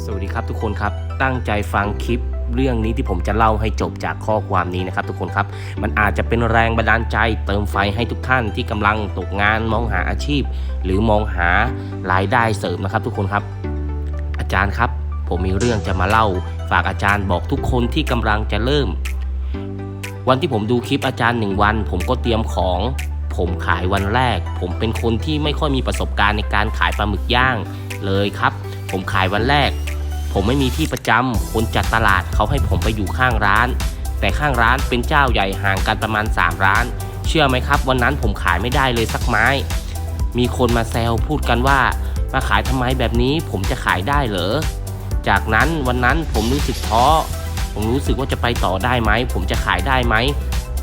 สวัสดีครับทุกคนครับตั้งใจฟังคลิปเรื่องนี้ที่ผมจะเล่าให้จบจากข้อความนี้นะครับ ทุกคนครับ มันอาจจะเป็นแรงบันดาลใจเติมไฟให้ทุกท่านที่กำลังตกงานมองหาอาชีพ หรือมองหารายได้เสริมนะครับ ทุกคนครับ อาจารย์ครับ ผมมีเรื่องจะมาเล่า ฝากอาจารย์บอกทุกคนที่กำลังจะเริ่ม วันที่ผมดูคลิปอาจารย์หนึ่งวัน ผมก็เตรียมของ ผมขายวันแรก ผมเป็นคนที่ไม่ค่อยมีประสบการณ์ในการขายปลาหมึกย่างเลยครับ ผมขายวันแรก ผมไม่มีที่ประจำคนจัดตลาดเขาให้ผมไปอยู่ข้างร้าน แต่ข้างร้านเป็นเจ้าใหญ่ห่างกันประมาณ 3 ร้าน เชื่อไหมครับ วันนั้นผมขายไม่ได้เลยสักไม้ มีคนมาแซวพูดกันว่า มาขายทำไมแบบนี้ผมจะขายได้เหรอ จากนั้นวันนั้นผมรู้สึกท้อผมรู้สึกว่าจะไปต่อได้ไหม ผมจะขายได้ไหม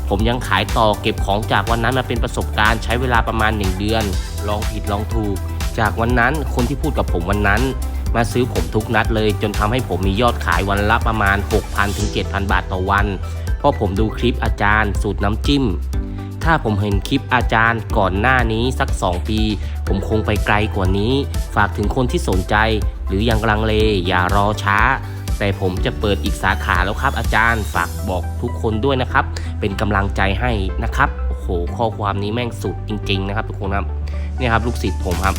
ผมยังขายต่อเก็บของจากวันนั้นมาเป็นประสบการณ์ใช้เวลาประมาณ 1 เดือน ลองผิดลองถูก จากวันนั้นคนที่พูดกับผมวันนั้น มาซื้อผมทุกนัดเลย จนทำให้ผมมียอดขายวันละประมาณ 6,000ถึง7,000 บาทต่อวัน เพราะผมดูคลิปอาจารย์สูตรน้ำจิ้ม ถ้าผมเห็นคลิปอาจารย์ก่อนหน้านี้สัก 2 ปี ผมคงไปไกลกว่านี้ ฝากถึงคนที่สนใจ หรือยังลังเลอย่ารอช้าแต่ผมจะเปิดอีกสาขาแล้วครับ อาจารย์ฝากบอกทุกคนด้วยนะครับ เป็นกำลังใจให้นะครับโอ้โหข้อความนี้แม่งสุดจริง ๆ นะครับ ทุกคนครับเนี่ยครับลูกศิษย์ผมครับ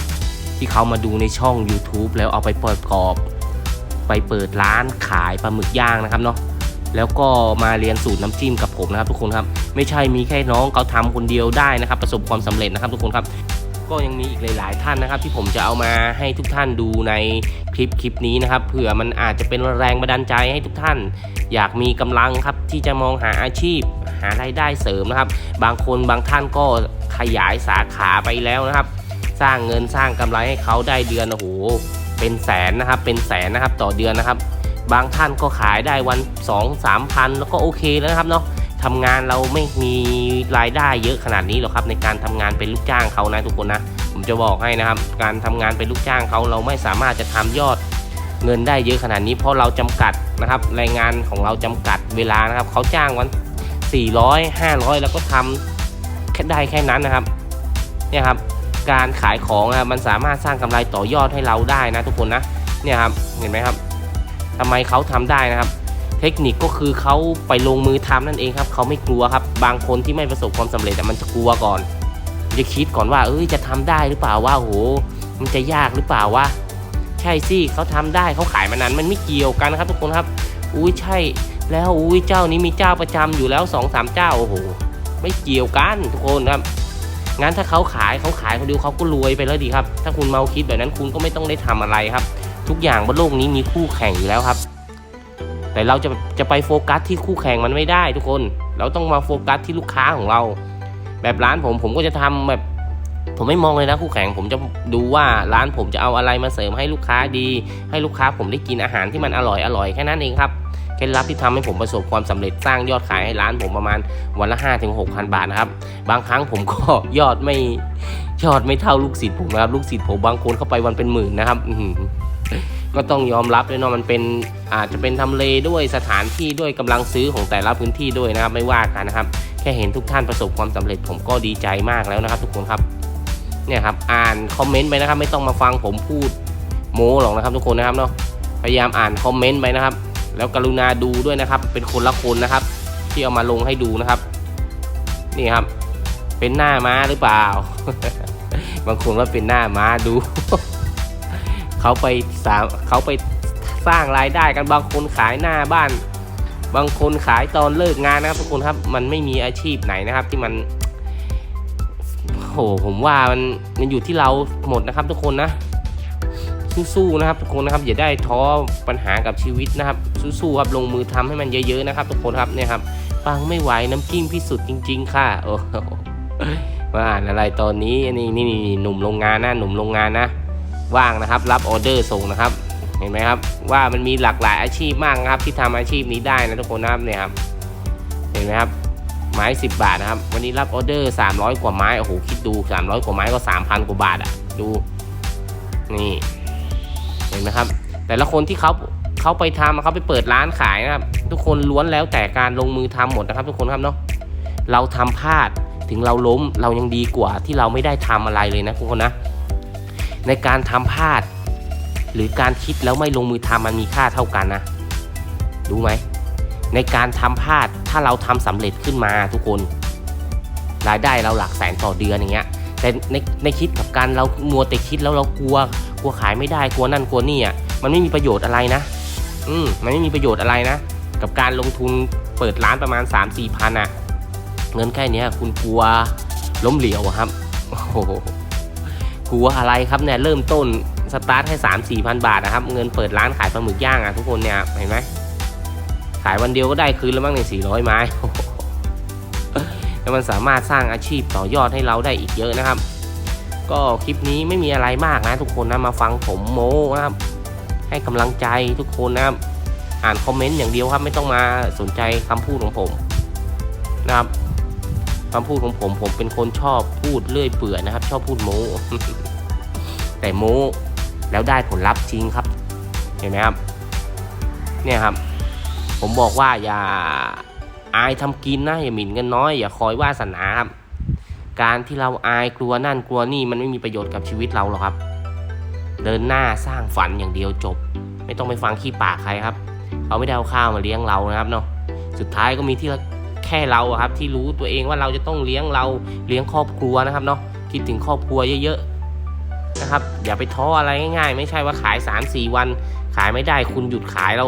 ที่เขามาดูในช่อง YouTube แล้วเอาไปประกอบ ไปเปิดร้านขายปลาหมึกย่างนะครับเนาะแล้วก็มาเรียนสูตรน้ำจิ้มกับผมนะครับทุกคนครับไม่ใช่มีแค่น้องเขาทำคนเดียวได้นะครับ ประสบความสำเร็จนะครับทุกคนครับ ก็ยังมีอีกหลาย ๆ ท่านนะครับ ที่ผมจะเอามาให้ทุกท่านดูในคลิปคลิปนี้นะครับเผื่อมันอาจจะเป็นแรงบันดาลใจให้ทุกท่าน อยากมีกำลังครับที่จะมองหาอาชีพ หารายได้เสริมนะครับ บางคนบางท่านก็ขยายสาขาไปแล้วนะครับ สร้างเงินสร้างกำไรให้เขาได้เดือนโอ้โหเป็นแสนนะครับเป็นแสนนะครับต่อเดือนนะครับ บางท่านก็ขายได้วัน 2 3พันแล้วก็โอเคแล้วนะครับเนาะทำงานเราไม่มีรายได้เยอะขนาดนี้หรอกครับ ในการทำงานเป็นลูกจ้างเขานะทุกคนนะผมจะบอกให้นะครับ การทำงานเป็นลูกจ้างเขาเราไม่สามารถจะทำยอดเงินได้เยอะขนาดนี้เพราะเราจำกัดนะครับแรงงานของเราจำกัดเวลานะครับเขาจ้างวัน 400 500 แล้วก็ทำแค่ได้แค่นั้นนะครับเนี่ยครับ การขายของนะมันสามารถสร้างกำไรต่อยอดให้เราได้นะทุกคนนะเนี่ยครับเห็นไหมครับทำไมเขาทำได้นะครับ เทคนิคก็คือเขาไปลงมือทำนั่นเองครับเขาไม่กลัวครับ บางคนที่ไม่ประสบความสำเร็จแต่มันจะกลัวก่อนจะคิดก่อนว่า เอ้ยจะทำได้หรือเปล่าว่าโหมันจะยากหรือเปล่าวะใช่สิเขาทำได้เขาขายมานานมันไม่เกี่ยวกันครับ ทุกคนครับ อุ้ยใช่แล้วอุ้ยเจ้านี้มีเจ้าประจำอยู่แล้วสองสามเจ้าโอ้โหไม่เกี่ยวกันทุกคนครับ งั้นถ้าเขาขายเขาขายคนเดียวเขาก็รวยไปแล้วดีครับ ถ้าคุณเมาคิดแบบนั้นคุณก็ไม่ต้องได้ทำอะไรครับ ทุกอย่างบนโลกนี้มีคู่แข่งอยู่แล้วครับ แต่เราจะจะไปโฟกัสที่คู่แข่งมันไม่ได้ทุกคน เราต้องมาโฟกัสที่ลูกค้าของเรา แบบร้านผมผมก็จะทำแบบผมไม่มองเลยนะคู่แข่งผมจะดูว่าร้านผมจะเอาอะไรมาเสริมให้ลูกค้าดี ให้ลูกค้าผมได้กินอาหารที่มันอร่อยอร่อยแค่นั้นเองครับ เคล็ดลับที่ทำให้ผมประสบความสำเร็จสร้างยอดขายให้ร้านผมประมาณวันละ5ถึง6,000 บาทนะครับ บางครั้งผมก็ยอดไม่ยอดไม่เท่าลูกศิษย์ผมนะครับลูกศิษย์ผมบางคนเข้าไปวันเป็นหมื่นนะครับก็ต้องยอมรับด้วยเนาะมันเป็นอาจจะเป็นทำเลด้วยสถานที่ด้วยกำลังซื้อของแต่ละพื้นที่ด้วยนะครับ ไม่ว่ากันนะครับ แค่เห็นทุกท่านประสบความสำเร็จผมก็ดีใจมากแล้วนะครับ ทุกคนครับเนี่ยครับอ่านคอมเมนต์ไปนะครับ ไม่ต้องมาฟังผมพูดโม้หรอกนะครับ ทุกคนนะครับเนาะพยายามอ่านคอมเมนต์ไปนะครับ แล้วกรุณาดูด้วยนะครับ เป็นคนละคนนะครับ ที่เอามาลงให้ดูนะครับ นี่ครับ เป็นหน้าม้าหรือเปล่า บางคนว่าเป็นหน้าม้าดู เขาไปสามเขาไปสร้างรายได้กันบางคนขายหน้าบ้าน บางคนขายตอนเลิกงานนะครับทุกคนครับ มันไม่มีอาชีพไหนนะครับ ที่มันโหผมว่ามันมันอยู่ที่เราหมดนะครับทุกคนนะ สู้ๆนะครับทุกคนนะครับอย่าได้ท้อปัญหากับชีวิตนะครับสู้ๆครับลงมือทำให้มันเยอะๆนะครับ ทุกคนครับเนี่ยครับฟังไม่ไหวน้ำจิ้มพิสุทธิ์จริง ๆ ค่ะโอ้โหมาอ่านอะไรตอนนี้นี่นี่นี่หนุ่มโรงงานนะหนุ่มโรงงานนะ ว่างนะครับ รับออเดอร์ส่งนะครับ เห็นไหมครับ ว่ามันมีหลากหลายอาชีพมากนะครับ ที่ทำอาชีพนี้ได้นะทุกคนนะครับเนี่ยครับเห็นไหมครับไม้ 10 บาทนะครับ วันนี้รับออเดอร์ 300 กว่าไม้โอ้โหคิดดู 300 กว่าไม้ก็ 3,000 กว่าบาทอะ ดู นี่ เห็นไหมครับ แต่ละคนที่เขาเขาไปทำเขาไปเปิดร้านขายนะครับ ทุกคนล้วนแล้วแต่การลงมือทำหมดนะครับ ทุกคนครับเนาะเราทำพลาดถึงเราล้มเรายังดีกว่าที่เราไม่ได้ทำอะไรเลยนะทุกคนนะในการทำพลาด หรือการคิดแล้วไม่ลงมือทำมันมีค่าเท่ากันนะรู้ไหมในการทำพลาดถ้าเราทำสำเร็จขึ้นมาทุกคน รายได้เราหลักแสนต่อเดือนอย่างเงี้ย แต่ในในคิดกับการเรามัวแต่คิดแล้วเรากลัว กลัวขายไม่ได้กลัวนั่นกลัวนี่อะมันไม่มีประโยชน์อะไรนะ อืมมันไม่มีประโยชน์อะไรนะ กับการลงทุนเปิดร้านประมาณ 3 4มสี่พันอะ เงินแค่เนี้ยคุณกลัวล้มเหลวครับโอ้โหกลัวอะไรครับเนี่ยเริ่มต้นสตาร์ทให้สามสี่พันบาทนะครับ เงินเปิดร้านขายปลาหมึกย่างอะทุกคนเนี่ยเห็นไหมขายวันเดียวก็ได้คืนแล้วมั้งในสี่ร้อยไม้ แล้วมันสามารถสร้างอาชีพต่อยอดให้เราได้อีกเยอะนะครับ ก็คลิปนี้ไม่มีอะไรมากนะทุกคนนะมาฟังผมโม้นะครับ ให้กำลังใจทุกคนนะครับ อ่านคอมเมนต์อย่างเดียวครับ ไม่ต้องมาสนใจคำพูดของผมนะครับคำพูดของผมผมเป็นคนชอบพูดเลื่อยเปื่อยนะครับ ชอบพูดโม้แต่โม้แล้วได้ผลลัพธ์จริงครับ เห็นไหมครับ เนี่ยครับ ผมบอกว่าอย่า อายทำกินนะอย่าหมิ่นเงินน้อยอย่าคอยวาสนาครับการที่เราอายกลัวนั่นกลัวนี่มันไม่มีประโยชน์กับชีวิตเราหรอกครับ เดินหน้าสร้างฝันอย่างเดียวจบ ไม่ต้องไปฟังขี้ปากใครครับเขาไม่ได้เอาข้าวมาเลี้ยงเรานะครับเนาะสุดท้ายก็มีที่แค่เราครับที่รู้ตัวเองว่าเราจะต้องเลี้ยงเราเลี้ยงครอบครัวนะครับเนาะคิดถึงครอบครัวเยอะๆนะครับอย่าไปท้ออะไรง่ายๆ ไม่ใช่ว่าขาย 3-4 วัน ขายไม่ได้คุณหยุดขายเรา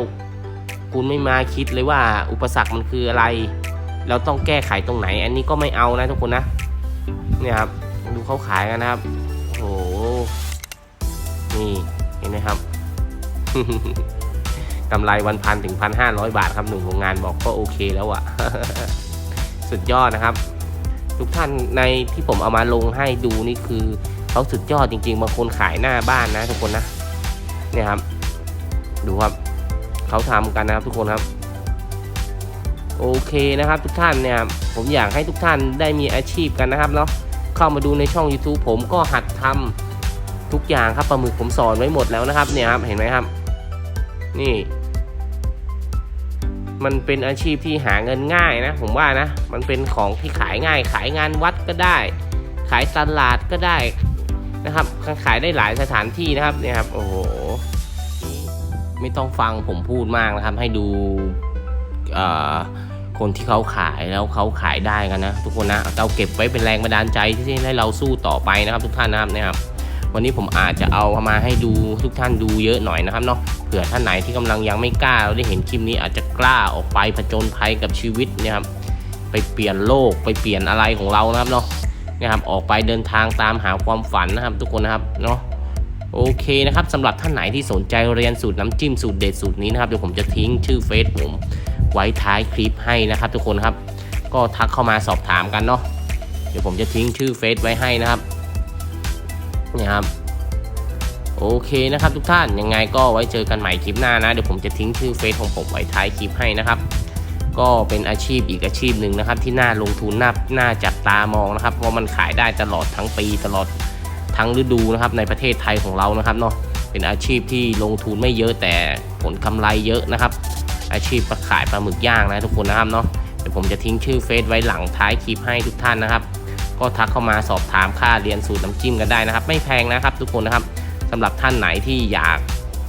คุณไม่มาคิดเลยว่าอุปสรรคมันคืออะไร เราต้องแก้ไขตรงไหน อันนี้ก็ไม่เอานะทุกคนนะเนี่ยครับดูเขาขายกันนะครับโอ้โหนี่เห็นไหมครับกำไรวันพันถึงพันห้าร้อยบาทครับหนึ่งโรงงานบอกก็โอเคแล้วอะสุดยอดนะครับ ทุกท่านในที่ผมเอามาลงให้ดูนี่คือเขาสุดยอดจริงๆบางคนขายหน้าบ้านนะทุกคนนะเนี่ยครับ ดูครับ เขาทำกันนะครับทุกคนครับ โอเคนะครับทุกท่านเนี่ยผมอยากให้ทุกท่านได้มีอาชีพกันนะครับเนาะเข้ามาดูในช่อง YouTube ผมก็หัดทำทุกอย่างครับปลาหมึกผมสอนไว้หมดแล้วนะครับเนี่ยครับเห็นไหมครับ นี่ มันเป็นอาชีพที่หาเงินง่ายนะ ผมว่านะ มันเป็นของที่ขายง่าย ขายงานวัดก็ได้ ขายตลาดก็ได้นะครับขายได้หลายสถานที่นะครับเนี่ยครับโอ้โห ไม่ต้องฟังผมพูดมากนะครับ ให้ดูคนที่เขาขายแล้วเขาขายได้กันนะทุกคนนะเราเก็บไว้เป็นแรงบันดาลใจที่ให้เราสู้ต่อไปนะครับ ทุกท่านนะครับนี่ยครับ วันนี้ผมอาจจะเอามาให้ดูทุกท่านดูเยอะหน่อยนะครับเนาะเผื่อท่านไหนที่กำลังยังไม่กล้าเราได้เห็นคลิปนี้อาจจะกล้าออกไปผจญภัยกับชีวิตนี่ยครับไปเปลี่ยนโลกไปเปลี่ยนอะไรของเรานะครับเนาะนี่ยครับออกไปเดินทางตามหาความฝันนะครับ ทุกคนนะครับเนาะ โอเคนะครับสำหรับท่านไหนที่สนใจเรียนสูตรน้ำจิ้มสูตรเด็ดสูตรนี้นะครับเดี๋ยวผมจะทิ้งชื่อเฟซผมไว้ท้ายคลิปให้นะครับ ทุกคนครับ ก็ทักเข้ามาสอบถามกันเนาะเดี๋ยวผมจะทิ้งชื่อเฟซไว้ให้นะครับนี่ครับโอเคนะครับ ทุกท่านยังไงก็ไว้เจอกันใหม่คลิปหน้านะเดี๋ยวผมจะทิ้งชื่อเฟซของผมไว้ท้ายคลิปให้นะครับ ก็เป็นอาชีพอีกอาชีพหนึ่งนะครับ ที่น่าลงทุนน่าน่าจับตามองนะครับเพราะมันขายได้ตลอดทั้งปีตลอด ทั้งฤดูนะครับในประเทศไทยของเรานะครับเนาะเป็นอาชีพที่ลงทุนไม่เยอะแต่ผลกำไรเยอะนะครับ อาชีพขายปลาหมึกย่างนะทุกคนนะครับเนาะเดี๋ยวผมจะทิ้งชื่อเฟซไว้หลังท้ายคลิปให้ทุกท่านนะครับ ก็ทักเข้ามาสอบถามค่าเรียนสูตรน้ำจิ้มกันได้นะครับ ไม่แพงนะครับทุกคนนะครับสำหรับท่านไหนที่อยาก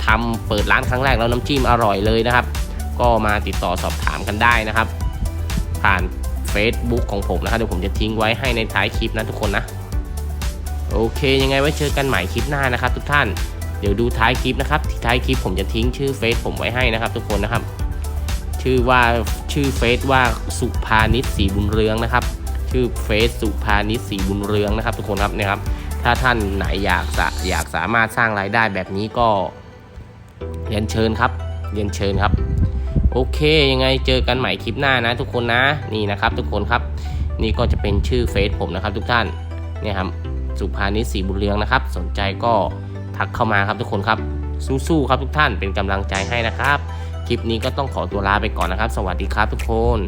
ทำเปิดร้านครั้งแรกแล้วน้ำจิ้มอร่อยเลยนะครับ ก็มาติดต่อสอบถามกันได้นะครับ ผ่าน Facebook ของผมนะครับเดี๋ยวผมจะทิ้งไว้ให้ในท้ายคลิปนะทุกคนนะ โอเค ยังไงไว้เจอกันใหม่คลิปหน้านะครับ ทุกท่านเดี๋ยวดูท้ายคลิปนะครับที่ท้ายคลิปผมจะทิ้งชื่อเฟซผมไว้ให้นะครับ ทุกคนนะครับ ชื่อว่าชื่อเฟซว่าสุภานิชสีบุญเรืองนะครับ ชื่อเฟซสุภานิชสีบุญเรืองนะครับ ทุกคนครับเนี่ยครับ ถ้าท่านไหนอยากจะอยากสามารถสร้างรายได้แบบนี้ก็เรียนเชิญครับเรียนเชิญครับ โอเค ยังไงเจอกันใหม่คลิปหน้านะ ทุกคนนะนี่นะครับ ทุกคนครับ นี่ก็จะเป็นชื่อเฟซผมนะครับ ทุกท่านเนี่ยครับ สุภานิชสีบุญเรืองนะครับ สนใจก็ทักเข้ามาครับทุกคนครับ สู้ๆครับทุกท่านเป็นกำลังใจให้นะครับ คลิปนี้ก็ต้องขอตัวลาไปก่อนนะครับ สวัสดีครับทุกคน